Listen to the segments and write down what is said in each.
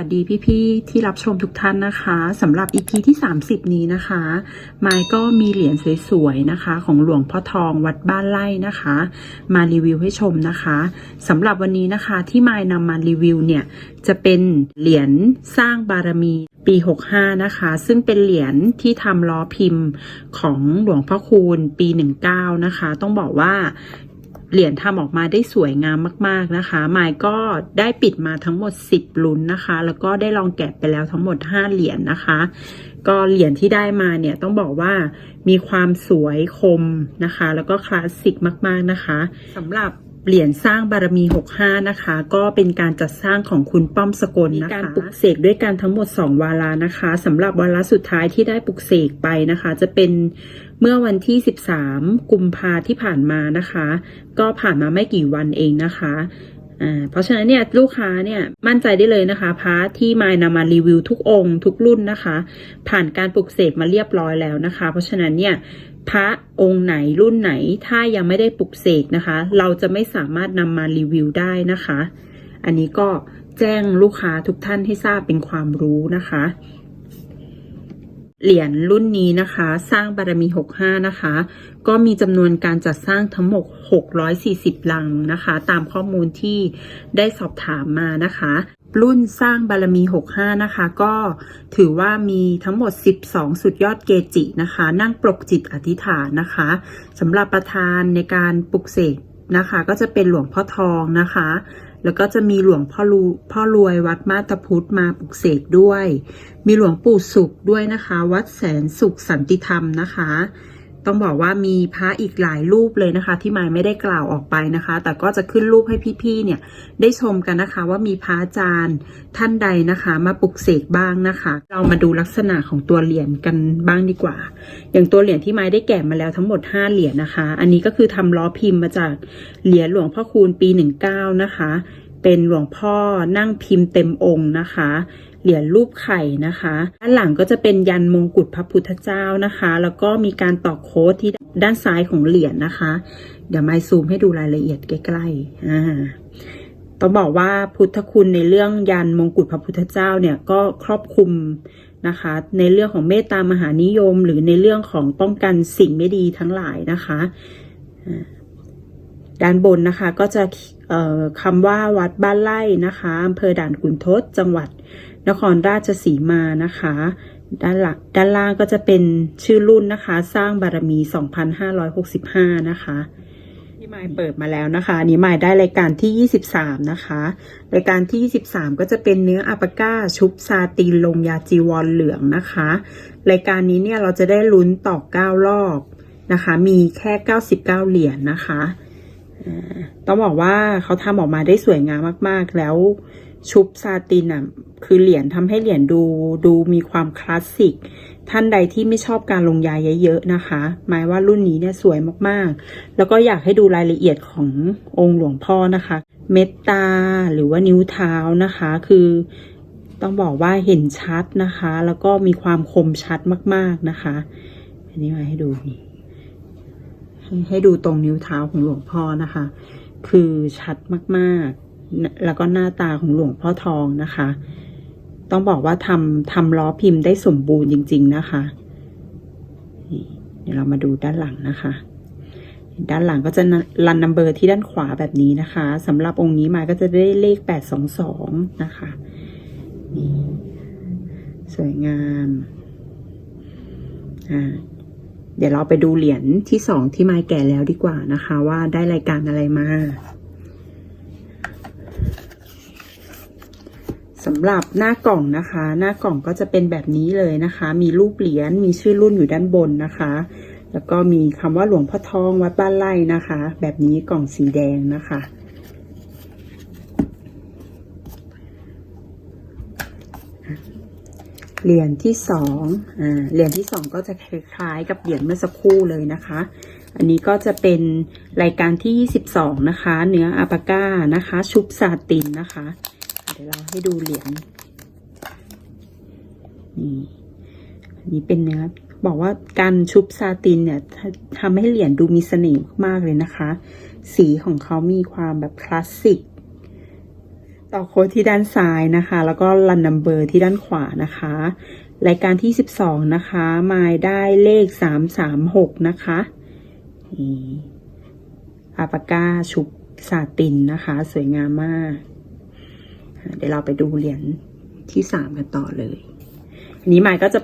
สวัสดีพี่ๆที่รับชมทุกท่านนะคะสำหรับ EP ที่ 30 นี้นะคะไมายก็มีเหรียญสวยๆนะคะ ของหลวงพ่อทองวัดบ้านไร่นะคะ มารีวิวให้ชมนะคะสำหรับวันนี้นะคะที่ไมายนำมารีวิวเนี่ยจะเป็นเหรียญสร้างบารมีปี 65 นะคะ ซึ่งเป็นเหรียญที่ทำล้อพิมพ์ของหลวงพ่อคูณปี 19 นะคะ ต้องบอกว่า เหรียญทำออกมาได้สวยงามมาก ๆนะคะหมายก็ได้ปิดมาทั้งหมด 10ลุ้นนะคะ แล้วก็ได้ลองแกะไปแล้วทั้งหมด 5 เหรียญนะคะ ก็เหรียญที่ได้มาเนี่ยต้องบอกว่ามีความสวยคมนะคะ แล้วก็คลาสสิกมาก ๆนะคะสำหรับเหรียญสร้างบารมี 65 นะคะ ก็เป็นการจัดสร้างของคุณป้อมสกลนะคะการปลุกเสกด้วยกันทั้งหมด 2 วาระนะคะสำหรับวาระสุดท้ายที่ได้ปลุกเสกไปนะคะ จะเป็น เมื่อวันที่ 13 กุมภาที่ผ่านมานะคะ ก็ผ่านมาไม่กี่วันเองนะคะอ่าเพราะฉะนั้นเนี่ยลูกค้าเนี่ยมั่นใจได้เลยนะคะพระที่มายนำมารีวิวทุกองค์ทุกรุ่นนะคะ ผ่านการปลุกเสกมาเรียบร้อยแล้วนะคะ เพราะฉะนั้นเนี่ยพระองค์ไหนรุ่นไหนถ้ายังไม่ได้ปลุกเสกนะคะ เราจะไม่สามารถนำมารีวิวได้นะคะ อันนี้ก็แจ้งลูกค้าทุกท่านให้ทราบเป็นความรู้นะคะ เหรียญรุ่นนี้นะคะ สร้างบารมี 65 นะคะ ก็มีจำนวนการจัดสร้างทั้งหมด 640 ลังนะคะ ตามข้อมูลที่ได้สอบถามมานะคะ รุ่นสร้างบารมี 65 นะคะ ก็ถือว่ามีทั้งหมด 12 สุดยอดเกจินะคะ นั่งปลกจิตอธิษฐานนะคะสำหรับประธานในการปลุกเสกนะคะ ก็จะเป็นหลวงพ่อทองนะคะ แล้วก็จะมีหลวงพ่อรูพ่อรวยวัดมาตาพุทธมาปลุกเสกด้วย มีหลวงปู่สุขด้วยนะคะ วัดแสนสุขสันติธรรมนะคะ ต้องบอกว่ามีพระอีกหลายรูปเลยนะคะ ที่มายไม่ได้กล่าวออกไปนะคะ แต่ก็จะขึ้นรูปให้พี่ๆเนี่ยได้ชมกันนะคะ ว่ามีพระอาจารย์ท่านใดนะคะ มาปลุกเสกบ้างนะคะ เรามาดูลักษณะของตัวเหรียญกันบ้างดีกว่า อย่างตัวเหรียญที่ไม้ได้แกะมาแล้วทั้งหมด 5 เหรียญนะคะ อันนี้ก็คือทำล้อพิมพ์มาจากเหรียญหลวงพ่อคูณปี 19 นะคะ เป็นหลวงพ่อนั่งพิมพ์เต็มองค์นะคะ เหรียญรูปไข่นะคะด้านหลังก็จะเป็นยันมงกุฎพระพุทธเจ้านะคะ แล้วก็มีการต่อโค้ดที่ด้านซ้ายของเหรียญนะคะ เดี๋ยวไม้ซูมให้ดูรายละเอียดใกล้ๆอ่าต้องบอกว่าพุทธคุณในเรื่องยันมงกุฎพระพุทธเจ้าเนี่ยก็ครอบคลุมนะคะ ในเรื่องของเมตตามหานิยม หรือในเรื่องของป้องกันสิ่งไม่ดีทั้งหลายนะคะด้านบนนะคะก็จะคำว่าวัดบ้านไร่นะคะอำเภอด่านขุนทดจังหวัด นครราชสีมานะคะ ด้านหลังด้านล่างก็จะเป็นชื่อรุ่นนะคะ สร้างบารมี 2565 นะคะที่มายเปิดมาแล้วนะคะนนี้มายได้รายการที่ 23 นะคะรายการที่ 23 ก็จะเป็นเนื้ออัปาก้าชุบซาตินลงยาจีวรเหลืองนะคะรายการนี้เนี่ยเราจะได้ลุ้นต่อ 9 รอบนะคะ มีแค่ 99 เหรียญนะคะต้องบอกว่าเขาทำออกมาได้สวยงามมาก ๆ แล้ว ชุบซาตินอะคือเหรียญทำให้เหรียญดูดูมีความคลาสสิก ท่านใดที่ไม่ชอบการลงยาเยอะๆนะคะ หมายว่ารุ่นนี้เนี่ยสวยมากๆ แล้วก็อยากให้ดูรายละเอียดขององค์หลวงพ่อนะคะ เม็ดตาหรือว่านิ้วเท้านะคะ คือต้องบอกว่าเห็นชัดนะคะ แล้วก็มีความคมชัดมากๆนะคะ อันนี้มาให้ดูนี่ให้ดูตรงนิ้วเท้าของหลวงพ่อนะคะ คือชัดมากๆ แล้วก็หน้าตาของหลวงพ่อทองนะคะ ต้องบอกว่าทำทำล้อพิมพ์ได้สมบูรณ์จริง ๆนะคะเดี๋ยวเรามาดูด้านหลังนะคะ ด้านหลังก็จะรันนัมเบอร์ที่ด้านขวาแบบนี้นะคะสำหรับองค์นี้มาก็จะได้เลขแปดสองสองนะคะ นี่สวยงาม อ่าเดี๋ยวเราไปดูเหรียญที่สองที่ไมาแก่แล้วดีกว่านะคะ ว่าได้รายการอะไรมา สำหรับหน้ากล่องนะคะ หน้ากล่องก็จะเป็นแบบนี้เลยนะคะ มีรูปเหรียญมีชื่อรุ่นอยู่ด้านบนนะคะ แล้วก็มีคำว่าหลวงพ่อทองวัดบ้านไร่นะคะ แบบนี้กล่องสีแดงนะคะ เหรียญที่สองอ่าเหรียญที่สองก็จะคล้ายๆกับเหรียญเมื่อสักครู่เลยนะคะ อันนี้ก็จะเป็นรายการที่ 22 นะคะ เนื้ออาปาก้านะคะ ชุบซาตินนะคะ ดี๋ยวเราให้ดูเหรียญนี่นนี้เป็นเนื้อบอกว่าการชุบซาตินเนี่ยทำให้เหรียญดูมีเสน่ห์มากเลยนะคะ สีของเขามีความแบบคลาสสิก ต่อโค้ดที่ด้านซ้ายนะคะ แล้วก็รันนัมเบอร์ที่ด้านขวานะคะ รายการที่ 12 นะคะมายได้เลข 336 นะคะนี่อาปาก้าชุบซาตินนะคะ สวยงามมาก เดี๋ยวเราไปดูเหรียญที่3กันต่อเลยอันนี้มายก็จะ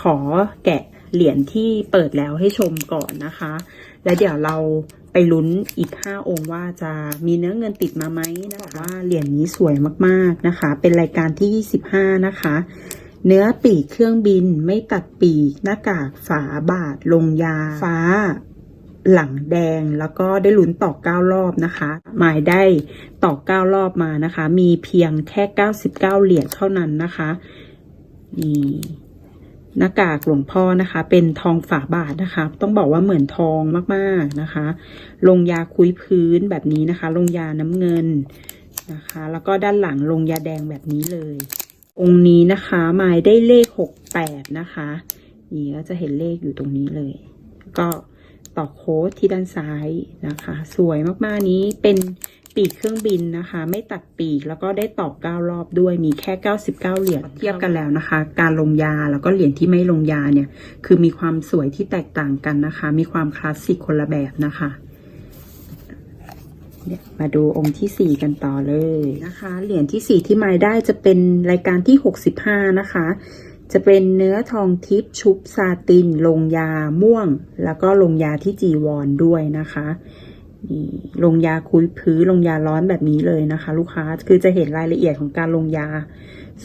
ขอแกะเหรียญที่เปิดแล้วให้ชมก่อนนะคะ แล้วเดี๋ยวเราไปลุ้นอีก 5 องค์ว่าจะมีเนื้อเงินติดมาไหมนะคะว่าเหรียญนี้สวยมากๆนะคะ เป็นรายการที่ 25 นะคะ เนื้อปีกเครื่องบินไม่ตัดปีกหน้ากากฝาบาทลงยา ฟ้า หลังแดงแล้วก็ได้ลุ้นต่อ 9 รอบนะคะ หมายได้ต่อ 9 รอบมานะคะ มีเพียงแค่ 99 เหรียญเท่านั้นนะคะนี่หน้ากากหลวงพ่อนะคะ เป็นทองฝาบาทนะคะ ต้องบอกว่าเหมือนทองมากๆนะคะ ลงยาคุยพื้นแบบนี้นะคะ ลงยาน้ำเงินนะคะ แล้วก็ด้านหลังลงยาแดงแบบนี้เลย องค์นี้นะคะหมายได้เลข68นะคะ นี่ก็จะเห็นเลขอยู่ตรงนี้เลย ก็ ต่อโค้ดที่ด้านซ้ายนะคะ สวยมากๆนี้เป็นปีกเครื่องบินนะคะ ไม่ตัดปีกแล้วก็ได้ตอบ9รอบด้วยมีแค่ 99 เหรียญเทียบกันแล้วนะคะ การลงยาแล้วก็เหรียญที่ไม่ลงยาเนี่ยคือมีความสวยที่แตกต่างกันนะคะ มีความคลาสสิกคนละแบบนะคะมาดูองค์ที่ 4 กันต่อเลยนะคะ เหรียญที่ 4 ที่ไม้ได้จะเป็นรายการที่ 65 นะคะ จะเป็นเนื้อทองทิพย์ชุบซาติน ลงยาม่วง แล้วก็ลงยาที่จีวรด้วยนะคะนี่ลงยาคุยพื้นลงยาร้อนแบบนี้เลยนะคะ ลูกค้าคือจะเห็นรายละเอียดของการลงยา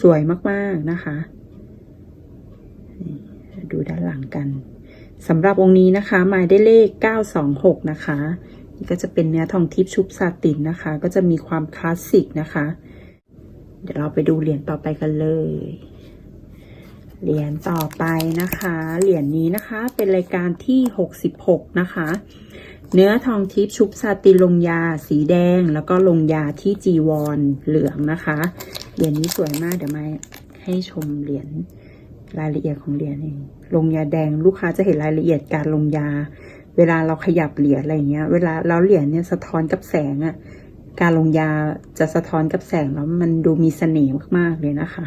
สวยมากๆนะคะ ดูด้านหลังกันสำหรับองค์นี้นะคะหมายได้เลข 926 นะคะนี่ก็จะเป็นเนื้อทองทิพย์ชุบซาตินนะคะ ก็จะมีความคลาสสิกนะคะ เดี๋ยวเราไปดูเหรียญต่อไปกันเลย เหรียญต่อไปนะคะ เหรียญนี้นะคะเป็นรายการที่ 66 นะคะ เนื้อทองทิพย์ชุบซาตินลงยาสีแดง แล้วก็ลงยาที่จีวรเหลืองนะคะ เหรียญนี้สวยมากเดี๋ยวมาให้ชมเหรียญรายละเอียดของเหรียญเองลงยาแดงลูกค้าจะเห็นรายละเอียดการลงยา เวลาเราขยับเหรียญอะไรเงี้ย เวลาแล้วเหรียญเนี่ยสะท้อนกับแสงอะการลงยาจะสะท้อนกับแสงแล้วมันดูมีเสน่ห์มากๆเลยนะคะ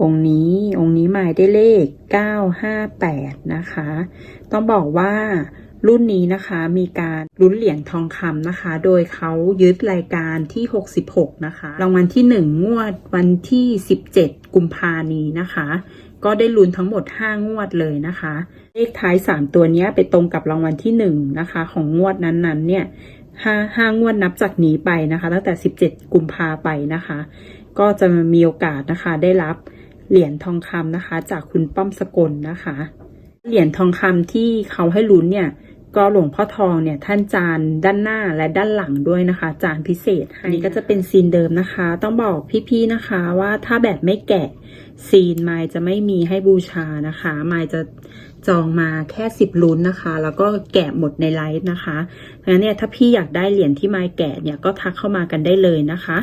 องค์นี้องค์นี้หมายได้เลข 958 นะคะ ต้องบอกว่ารุ่นนี้นะคะมีการลุ้นเหรียญทองคำนะคะ โดยเขายึดรายการที่ 66 นะคะรางวัลที่ 1 งวดวันที่ 17 กุมภานี้นะคะ ก็ได้ลุ้นทั้งหมด 5 งวดเลยนะคะ เลขท้าย 3 ตัวเนี้ยไปตรงกับรางวัลที่ 1 นะคะ ของงวดนั้นๆ เนี่ยห้าห้างวดนับจากนี้ไปนะคะ ตั้งแต่ 17 กุมภาไปนะคะ ก็จะมีโอกาสนะคะได้รับ เหรียญทองคำนะคะ จากคุณป้อมสกลนะคะ เหรียญทองคำที่เขาให้ลุ้นเนี่ยก็หลวงพ่อทองเนี่ยท่านจานด้านหน้าและด้านหลังด้วยนะคะ จานพิเศษอันนี้ก็จะเป็นซีนเดิมนะคะ ต้องบอกพี่ๆนะคะว่าถ้าแบบไม่แกะซีนไมายจะไม่มีให้บูชานะคะไมายจะจองมาแค่สิบลุ้นนะคะ แล้วก็แกะหมดในไลฟ์นะคะเพราะฉะนั้นเนี่ยถ้าพี่อยากได้เหรียญที่ไมายแกะเนี่ยก็ทักเข้ามากันได้เลยนะคะ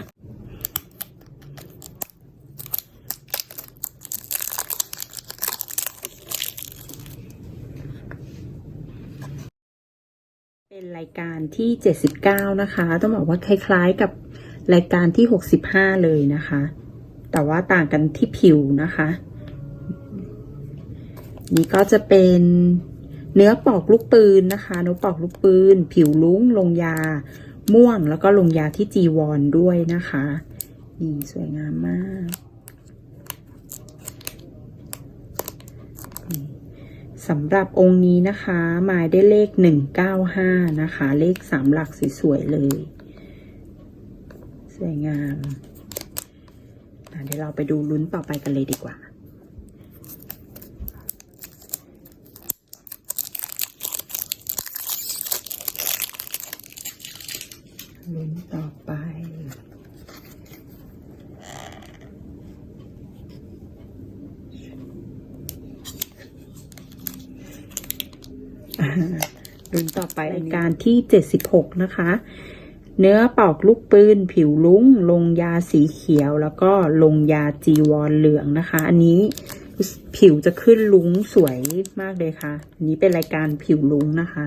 เป็นรายการที่ 79 นะคะ ต้องบอกว่าคล้ายๆกับรายการที่ 65 เลยนะคะ แต่ว่าต่างกันที่ผิวนะคะ นี่ก็จะเป็นเนื้อปอกลูกปืนนะคะเนื้อปอกลูกปืน ผิวลุ้งลงยาม่วงแล้วก็ลงยาที่จีวรด้วยนะคะ นี่สวยงามมาก สำหรับองค์นี้นะคะหมายได้เลข 195 นะคะ เลขสามหลักสวยๆเลย สวยงามเดี๋ยวเราไปดูลุ้นต่อไปกันเลยดีกว่า ลุ้นต่อไป รุ่นต่อไปรายการ ที่ 76 นะคะ เนื้อปอกลูกปืน ผิวลุ้ง ลงยาสีเขียว แล้วก็ลงยาจีวรเหลืองนะคะ อันนี้ผิวจะขึ้นลุ้งสวยมากเลยค่ะ อันนี้เป็นรายการผิวลุ้งนะคะ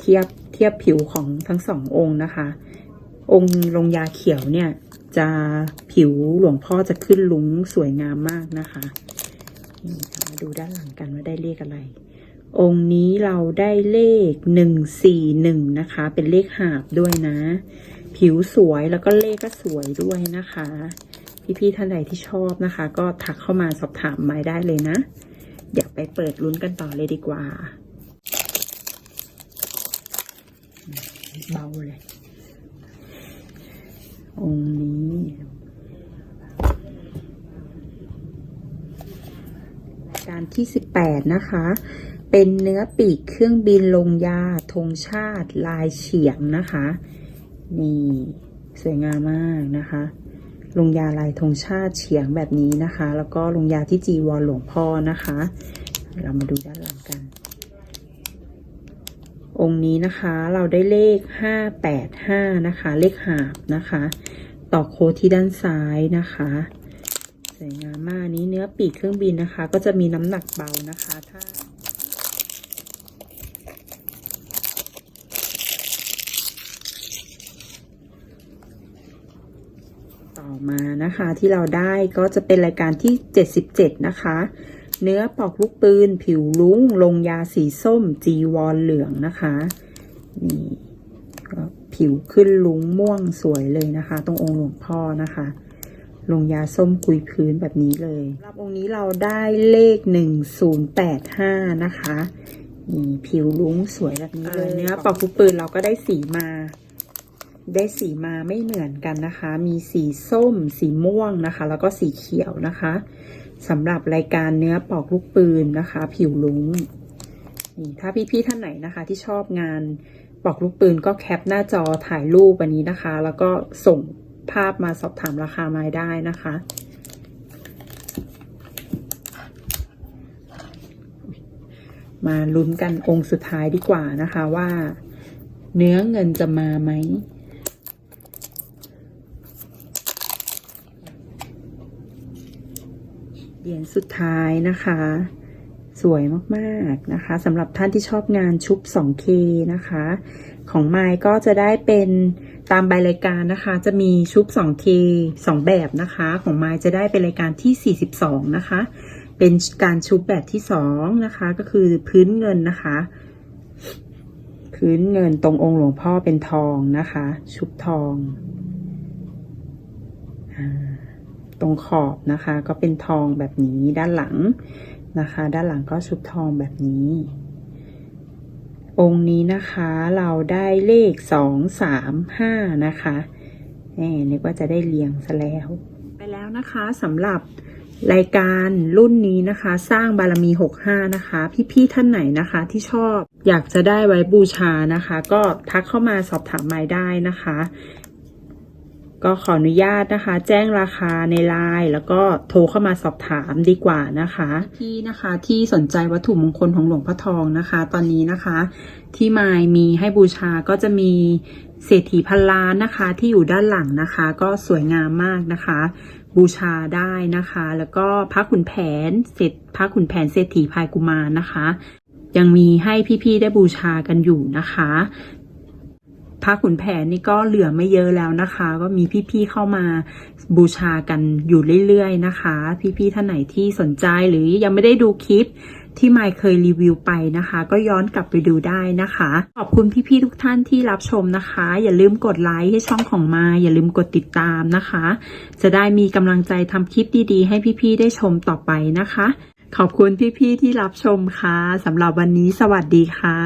เทียบเทียบผิวของทั้งสององค์นะคะ องค์ลงยาเขียวเนี่ยจะผิวหลวงพ่อจะขึ้นลุ้งสวยงามมากนะคะนี่ค่ะมาดูด้านหลังกันว่าได้เลขอะไร องค์นี้เราได้เลขหนึ่งสี่หนึ่งนะคะ เป็นเลขหาบด้วยนะ ผิวสวยแล้วก็เลขก็สวยด้วยนะคะ พี่ๆท่านใดที่ชอบนะคะ ก็ทักเข้ามาสอบถามม้ได้เลยนะ เดี๋ยวไปเปิดลุ้นกันต่อเลยดีกว่า เบาเลย องค์นี้การที่ 18 นะคะ เป็นเนื้อปีกเครื่องบินลงยาธงชาติลายเฉียงนะคะ นี่สวยงามมากนะคะ ลงยาลายธงชาติเฉียงแบบนี้นะคะ แล้วก็ลงยาที่จีวรหลวงพ่อนะคะ เรามาดูด้านหลังกัน องค์นี้นะคะเราได้เลขห้าแปดห้านะคะ เลขหาบนะคะ ต่อโค้ดที่ด้านซ้ายนะคะสวยงามมากนี้เนื้อปีกเครื่องบินนะคะ ก็จะมีน้ำหนักเบานะคะ ถ้า มานะคะ ที่เราได้ก็จะเป็นรายการที่ 77 นะคะ เนื้อปอกลูกปืน ผิวลุ้ง ลงยาสีส้ม จีวรเหลืองนะคะนี่ก็ผิวขึ้นลุ้งม่วงสวยเลยนะคะ ตรงองค์หลวงพ่อนะคะ ลงยาส้มกุยพื้นแบบนี้เลยสำหรับองค์นี้เราได้เลข 1085 นะคะนี่ผิวลุ้งสวยแบบนี้เลยเนื้อปอกลูกปืนเราก็ได้สีมา ได้สีมาไม่เหมือนกันนะคะ มีสีส้ม สีม่วงนะคะ แล้วก็สีเขียวนะคะสำหรับรายการเนื้อปอกลูกปืนนะคะ ผิวลุงนี่ถ้าพี่ๆท่านไหนนะคะ ที่ชอบงานปอกลูกปืนก็แคปหน้าจอถ่ายรูปวันนี้นะคะ แล้วก็ส่งภาพมาสอบถามราคาไม้ได้นะคะ มาลุ้นกันองค์สุดท้ายดีกว่านะคะว่า เนื้อเงินจะมาไหม เหรียญสุดท้ายนะคะ สวยมากๆนะคะสำหรับท่านที่ชอบงานชุบ 2K นะคะ ของไมค์ก็จะได้เป็นตามใบรายการนะคะ จะมีชุบ 2K 2 แบบนะคะ ของไมค์จะได้เป็นรายการที่ 42 นะคะ เป็นการชุบแบบที่ 2 นะคะ ก็คือพื้นเงินนะคะ พื้นเงินตรงองค์หลวงพ่อเป็นทองนะคะ ชุบทองอา ตรงขอบนะคะ ก็เป็นทองแบบนี้ด้านหลังนะคะ ด้านหลังก็ชุบทองแบบนี้ องค์นี้นะคะเราได้เลขสองสามห้านะคะแหมนึกว่าจะได้เรียงซะแล้ว ไปแล้วนะคะสำหรับรายการรุ่นนี้นะคะ สร้างบารมี 65 นะคะ พี่ๆท่านไหนนะคะที่ชอบอยากจะได้ไว้บูชานะคะ ก็ทักเข้ามาสอบถามไม้ได้นะคะ ก็ขออนุญาตนะคะ แจ้งราคาในไลน์แล้วก็โทรเข้ามาสอบถามดีกว่านะคะที่นะคะที่สนใจวัตถุมงคลของหลวงพ่อทองนะคะ ตอนนี้นะคะ ที่มายมีให้บูชาก็จะมีเศรษฐีพันล้านนะคะที่อยู่ด้านหลังนะคะ ก็สวยงามมากนะคะ บูชาได้นะคะ แล้วก็พระขุนแผนเศรษพระขุนแผนเศรษฐีพายกุมารนะคะ ยังมีให้พี่ๆได้บูชากันอยู่นะคะ พระขุนแผนนี่ก็เหลือไม่เยอะแล้วนะคะ ก็มีพี่ๆเข้ามาบูชากันอยู่เรื่อยๆนะคะ พี่ๆท่านไหนที่สนใจหรือยังไม่ได้ดูคลิปที่มายเคยรีวิวไปนะคะ ก็ย้อนกลับไปดูได้นะคะ ขอบคุณพี่ๆทุกท่านที่รับชมนะคะ อย่าลืมกดไลค์ให้ช่องของมาอย่าลืมกดติดตามนะคะ จะได้มีกำลังใจทำคลิปดีๆ ให้พี่ๆได้ชมต่อไปนะคะ ขอบคุณพี่ๆที่รับชมค่ะสำหรับวันนี้สวัสดีค่ะ